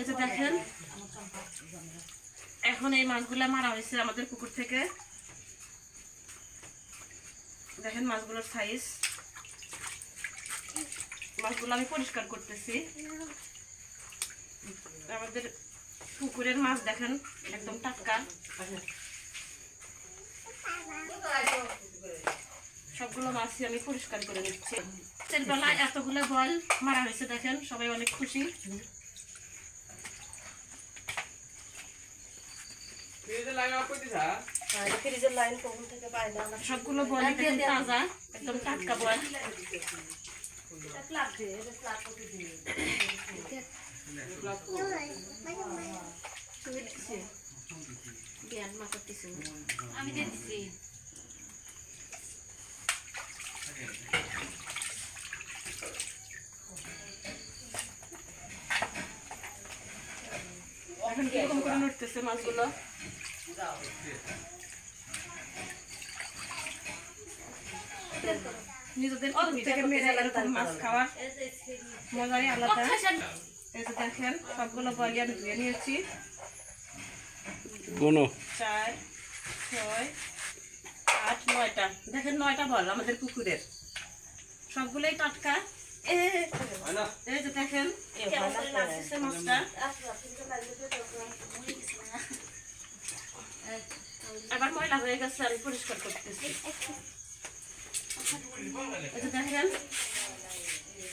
এই দেখেন, এখন এই মাছগুলো মারা হয়েছে আমাদের পুকুর থেকে। দেখেন মাছগুলোর সাইজ মাছগুলো আমি পরিষ্কার করতেছি। আমাদের পুকুরের মাছ দেখেন, একদম টাটকা। সবগুলো মাছই আমি পরিষ্কার করে নিচ্ছি। রাতের বেলা এতগুলো বল মারা হয়েছে, দেখেন, সবাই অনেক খুশি। ফ্রিজের লাইন কখন থেকে পাই না সবগুলো বল তাজা একদম টাটকা আমি দিয়ে দিচ্ছি এখন কীরকম করে নড়তেছে মাছগুলো নিজেদের থেকে মেরে মাছ খাওয়ার মজাই আলাদা এই যে দেখেন সবগুলো বলি আমি ধুয়ে নিয়েছি কোনো চার ছয় আট নয়টা দেখেন নয়টা বল আমাদের পুকুরের সবগুলোই টাটকা এ, এই যে দেখেন আবার ময়লা হয়ে গেছে আমি পরিষ্কার করতেছি। দেখেন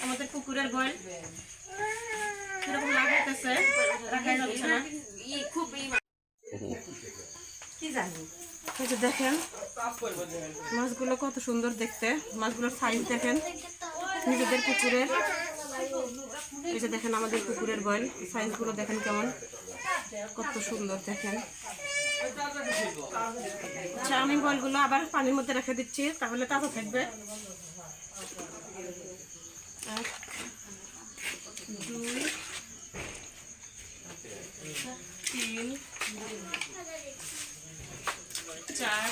আমাদের কীরকম লাভ হইতেছে যাচ্ছে না। কি জানি? এই যে দেখেন মাছগুলো কত সুন্দর দেখতে। মাছগুলোর সাইজ দেখেন নিজেদের পুকুরের এই দেখেন আমাদের পুকুরের বয়েল সাইজগুলো দেখেন কেমন? কত সুন্দর, দেখেন। আচ্ছা আমি বলগুলো আবার পানির মধ্যে রেখে দিচ্ছি, তাহলে তাজা থাকবে। তিন, চার,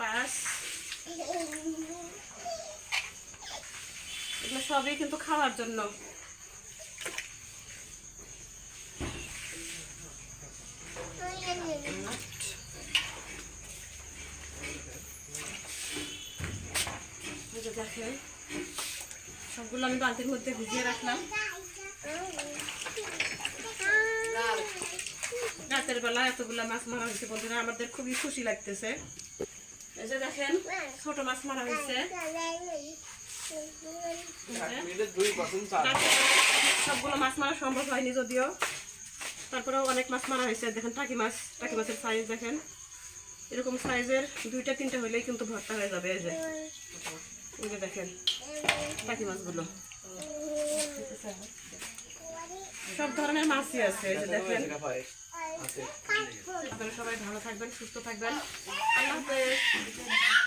পাঁচ সবই কিন্তু খাওয়ার জন্য। দেখেন, সবগুলো আমি বালতির মধ্যে ভিজিয়ে রাখলাম। রাতের বেলা এতগুলো মাছ মারা হয়েছে বন্ধুরা, আমাদের খুবই খুশি লাগতেছে। এই যে দেখেন, ছোট মাছ মারা হয়েছে। সবগুলো মাছ মারা সম্ভব হয়নি যদিও। তারপরেও অনেক মাছ মারা হয়েছে। দেখেন টাকি মাছ, টাকি মাছের সাইজ দেখেন। এরকম সাইজের দুইটা, তিনটা হইলেই কিন্তু ভর্তা হয়ে যাবে এই যে। যে দেখেন টাকি মাছগুলো। সব ধরনের মাছই আছে, এই যে দেখেন। আপনারা সবাই ভালো থাকবেন, সুস্থ থাকবেন।